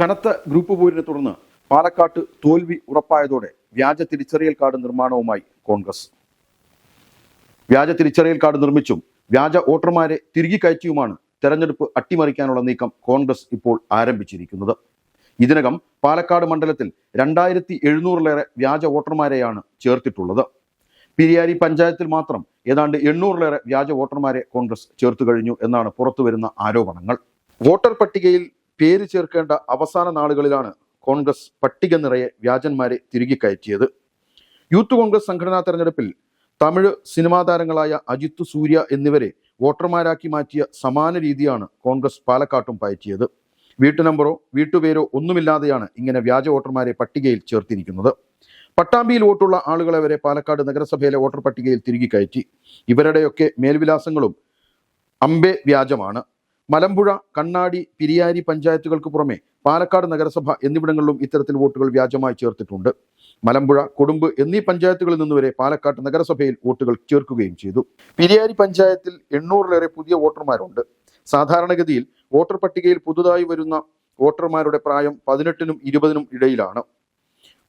കനത്ത ഗ്രൂപ്പ് പോരിനെ തുടർന്ന് പാലക്കാട്ട് തോൽവി ഉറപ്പായതോടെ വ്യാജ തിരിച്ചറിയൽ കാർഡ് നിർമ്മാണവുമായി കോൺഗ്രസ്. വ്യാജ തിരിച്ചറിയൽ കാർഡ് നിർമ്മിച്ചും വ്യാജ വോട്ടർമാരെ തിരികെ കയറ്റിയുമാണ് തെരഞ്ഞെടുപ്പ് അട്ടിമറിക്കാനുള്ള നീക്കം കോൺഗ്രസ് ഇപ്പോൾ ആരംഭിച്ചിരിക്കുന്നത്. ഇതിനകം പാലക്കാട് മണ്ഡലത്തിൽ രണ്ടായിരത്തി എഴുന്നൂറിലേറെ വ്യാജ വോട്ടർമാരെയാണ് ചേർത്തിട്ടുള്ളത്. പിരിയാരി പഞ്ചായത്തിൽ മാത്രം ഏതാണ്ട് എണ്ണൂറിലേറെ വ്യാജ വോട്ടർമാരെ കോൺഗ്രസ് ചേർത്തു കഴിഞ്ഞു എന്നാണ് പുറത്തുവരുന്ന ആരോപണങ്ങൾ. വോട്ടർ പട്ടികയിൽ പേര് ചേർക്കേണ്ട അവസാന നാളുകളിലാണ് കോൺഗ്രസ് പട്ടിക നിറയെ വ്യാജന്മാരെ തിരികെ കയറ്റിയത്. യൂത്ത് കോൺഗ്രസ് സംഘടനാ തെരഞ്ഞെടുപ്പിൽ തമിഴ് സിനിമാ താരങ്ങളായ അജിത്ത് സൂര്യ എന്നിവരെ വോട്ടർമാരാക്കി മാറ്റിയ സമാന രീതിയാണ് കോൺഗ്രസ് പാലക്കാട്ടും പയറ്റിയത്. വീട്ടു നമ്പറോ വീട്ടുപേരോ ഒന്നുമില്ലാതെയാണ് ഇങ്ങനെ വ്യാജ വോട്ടർമാരെ പട്ടികയിൽ ചേർത്തിരിക്കുന്നത്. പട്ടാമ്പിയിൽ വോട്ടുള്ള ആളുകളെ വരെ പാലക്കാട് നഗരസഭയിലെ വോട്ടർ പട്ടികയിൽ തിരികെ കയറ്റി. ഇവരുടെയൊക്കെ മേൽവിലാസങ്ങളും അമ്പെ വ്യാജമാണ്. മലമ്പുഴ കണ്ണാടി പിരിയാരി പഞ്ചായത്തുകൾക്ക് പുറമെ പാലക്കാട് നഗരസഭ എന്നിവിടങ്ങളിലും ഇത്തരത്തിൽ വോട്ടുകൾ വ്യാജമായി ചേർത്തിട്ടുണ്ട്. മലമ്പുഴ കൊടുമ്പ് എന്നീ പഞ്ചായത്തുകളിൽ നിന്നുവരെ പാലക്കാട് നഗരസഭയിൽ വോട്ടുകൾ ചേർക്കുകയും ചെയ്തു. പിരിയാരി പഞ്ചായത്തിൽ എണ്ണൂറിലേറെ പുതിയ വോട്ടർമാരുണ്ട്. സാധാരണഗതിയിൽ വോട്ടർ പട്ടികയിൽ പുതുതായി വരുന്ന വോട്ടർമാരുടെ പ്രായം പതിനെട്ടിനും ഇരുപതിനും ഇടയിലാണ്.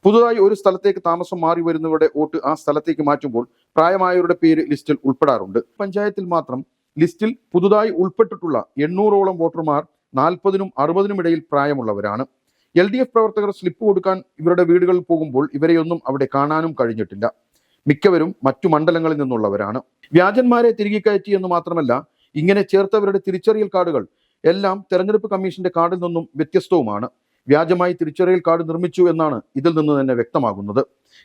പുതുതായി ഒരു സ്ഥലത്തേക്ക് താമസം മാറി വരുന്നവരുടെ വോട്ട് ആ സ്ഥലത്തേക്ക് മാറ്റുമ്പോൾ പ്രായമായവരുടെ പേര് ലിസ്റ്റിൽ ഉൾപ്പെടാറുണ്ട്. പഞ്ചായത്തിൽ മാത്രം ലിസ്റ്റിൽ പുതുതായി ഉൾപ്പെട്ടിട്ടുള്ള എണ്ണൂറോളം വോട്ടർമാർ നാൽപ്പതിനും അറുപതിനും ഇടയിൽ പ്രായമുള്ളവരാണ്. എൽ ഡി എഫ് പ്രവർത്തകർ സ്ലിപ്പ് കൊടുക്കാൻ ഇവരുടെ വീടുകളിൽ പോകുമ്പോൾ ഇവരെയൊന്നും അവിടെ കാണാനും കഴിഞ്ഞിട്ടില്ല. മിക്കവരും മറ്റു മണ്ഡലങ്ങളിൽ നിന്നുള്ളവരാണ്. വ്യാജന്മാരെ തിരികെ കയറ്റി എന്ന് മാത്രമല്ല ഇങ്ങനെ ചേർത്തവരുടെ തിരിച്ചറിയൽ കാർഡുകൾ എല്ലാം തെരഞ്ഞെടുപ്പ് കമ്മീഷന്റെ കാർഡിൽ നിന്നും വ്യത്യസ്തവുമാണ്. വ്യാജമായി തിരിച്ചറിയൽ കാർഡ് നിർമ്മിച്ചു എന്നാണ് ഇതിൽ നിന്ന് തന്നെ വ്യക്തമാകുന്നത്.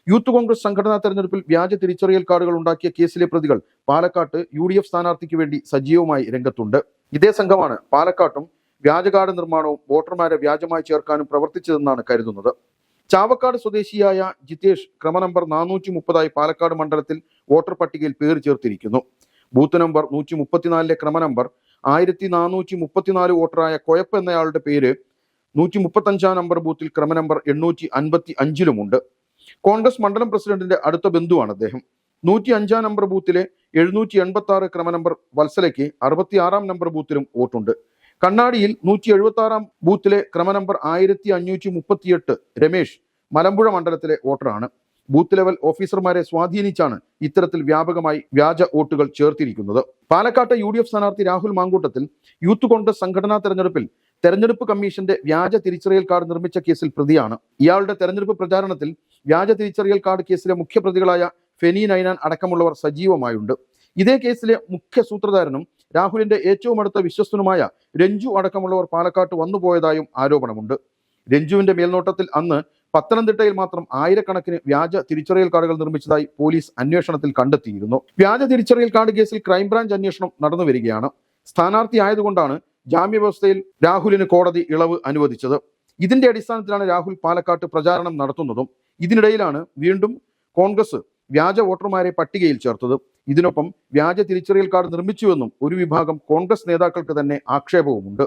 യൂത്ത് കോൺഗ്രസ് സംഘടനാ തെരഞ്ഞെടുപ്പിൽ വ്യാജ തിരിച്ചറിയൽ കാർഡുകൾ ഉണ്ടാക്കിയ കേസിലെ പ്രതികൾ പാലക്കാട്ട് യു ഡി എഫ് സ്ഥാനാർത്ഥിക്ക് വേണ്ടി സജീവമായി രംഗത്തുണ്ട്. ഇതേ സംഘമാണ് പാലക്കാട്ടും വ്യാജ കാർഡ് നിർമ്മാണവും വോട്ടർമാരെ വ്യാജമായി ചേർക്കാനും പ്രവർത്തിച്ചതെന്നാണ് കരുതുന്നത്. ചാവക്കാട് സ്വദേശിയായ ജിതേഷ് ക്രമ നമ്പർ നാനൂറ്റി മുപ്പതായി പാലക്കാട് മണ്ഡലത്തിൽ വോട്ടർ പട്ടികയിൽ പേര് ചേർത്തിരിക്കുന്നു. ബൂത്ത് നമ്പർ നൂറ്റി മുപ്പത്തിനാലിലെ ക്രമ നമ്പർ ആയിരത്തി നാനൂറ്റി മുപ്പത്തിനാല് വോട്ടറായ കൊയപ്പ് എന്നയാളുടെ പേര് നൂറ്റി മുപ്പത്തഞ്ചാം നമ്പർ ബൂത്തിൽ ക്രമ നമ്പർ എണ്ണൂറ്റി അൻപത്തി അഞ്ചിലുമുണ്ട് കോൺഗ്രസ് മണ്ഡലം പ്രസിഡന്റിന്റെ അടുത്ത ബന്ധുവാണ് അദ്ദേഹം. നൂറ്റി അഞ്ചാം നമ്പർ ബൂത്തിലെ എഴുന്നൂറ്റി എൺപത്തി ആറ് ക്രമ നമ്പർ വത്സലയ്ക്ക് അറുപത്തി ആറാം നമ്പർ ബൂത്തിലും വോട്ടുണ്ട്. കണ്ണാടിയിൽ നൂറ്റി എഴുപത്തി ആറാം ബൂത്തിലെ ക്രമ നമ്പർ ആയിരത്തി അഞ്ഞൂറ്റി മുപ്പത്തിയെട്ട് രമേശ് മലമ്പുഴ മണ്ഡലത്തിലെ വോട്ടറാണ്. ബൂത്ത് ലെവൽ ഓഫീസർമാരെ സ്വാധീനിച്ചാണ് ഇത്തരത്തിൽ വ്യാപകമായി വ്യാജ വോട്ടുകൾ ചേർത്തിരിക്കുന്നത്. പാലക്കാട്ടെ യു ഡി എഫ് സ്ഥാനാർത്ഥി രാഹുൽ മാങ്കൂട്ടത്തിൽ യൂത്ത് കോൺഗ്രസ് സംഘടനാ തെരഞ്ഞെടുപ്പിൽ തെരഞ്ഞെടുപ്പ് കമ്മീഷന്റെ വ്യാജ തിരിച്ചറിയൽ കാർഡ് നിർമ്മിച്ച കേസിൽ പ്രതിയാണ്. ഇയാളുടെ തെരഞ്ഞെടുപ്പ് പ്രചാരണത്തിൽ വ്യാജ തിരിച്ചറിയൽ കാർഡ് കേസിലെ മുഖ്യപ്രതികളായ ഫെനി നൈനാൻ അടക്കമുള്ളവർ സജീവമായുണ്ട്. ഇതേ കേസിലെ മുഖ്യ സൂത്രധാരനും രാഹുലിന്റെ ഏറ്റവും അടുത്ത വിശ്വസ്തനുമായ രഞ്ജു അടക്കമുള്ളവർ പാലക്കാട്ട് വന്നുപോയതായും ആരോപണമുണ്ട്. രഞ്ജുവിന്റെ മേൽനോട്ടത്തിൽ അന്ന് പത്തനംതിട്ടയിൽ മാത്രം ആയിരക്കണക്കിന് വ്യാജ തിരിച്ചറിയൽ കാർഡുകൾ നിർമ്മിച്ചതായി പോലീസ് അന്വേഷണത്തിൽ കണ്ടെത്തിയിരുന്നു. വ്യാജ തിരിച്ചറിയൽ കാർഡ് കേസിൽ ക്രൈംബ്രാഞ്ച് അന്വേഷണം നടന്നു വരികയാണ് സ്ഥാനാർത്ഥി ആയതുകൊണ്ടാണ് ജാമ്യവ്യവസ്ഥയിൽ രാഹുലിന് കോടതി ഇളവ് അനുവദിച്ചത്. ഇതിന്റെ അടിസ്ഥാനത്തിലാണ് രാഹുൽ പാലക്കാട്ട് പ്രചാരണം നടത്തുന്നതും. ഇതിനിടയിലാണ് വീണ്ടും കോൺഗ്രസ് വ്യാജ വോട്ടർമാരെ പട്ടികയിൽ ചേർത്തത്. ഇതിനൊപ്പം വ്യാജ തിരിച്ചറിയൽ കാർഡ് നിർമ്മിച്ചുവെന്നും ഒരു വിഭാഗം കോൺഗ്രസ് നേതാക്കൾക്ക് തന്നെ ആക്ഷേപവുമുണ്ട്.